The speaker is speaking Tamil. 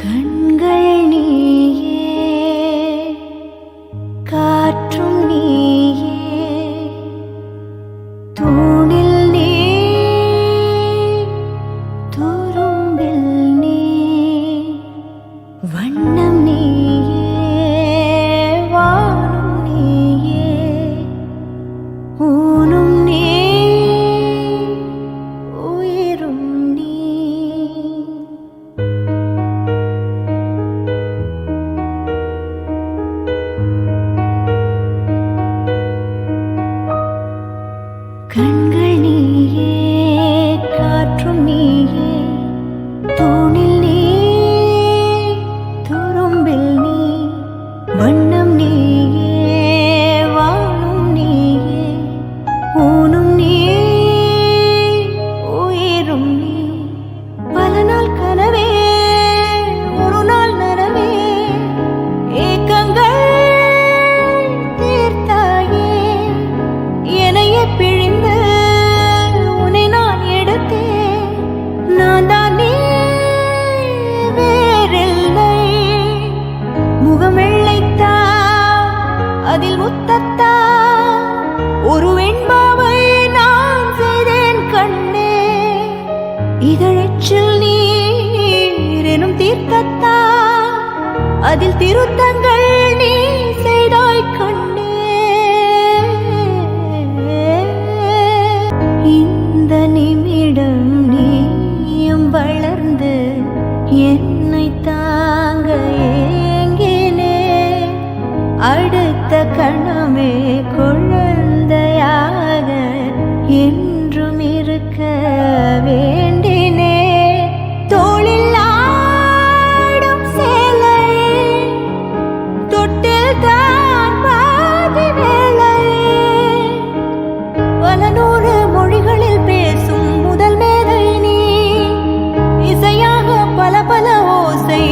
கண்கள் ஒரு வெண்பாவை நான் செய்தேன் கண்ணே. இதழச்சில் நீர் எனும் தீர்த்தத்தா அதில் திருத்தங்கள் நீ செய்தாய் கண்ணே. இந்த நிமிடம் நீயும் வளர்ந்து என்னை தாங்க ஏங்கினே. அடுத்த கணமே துணையாக என்றும் இருக்க வேண்டினே. தோளில் ஆடும் சேலை தொட்டில் தான் பாதி வேலையே பல மொழிகளில் பேசும் முதல் மேதை நீ. இசையாக பல பல ஓசை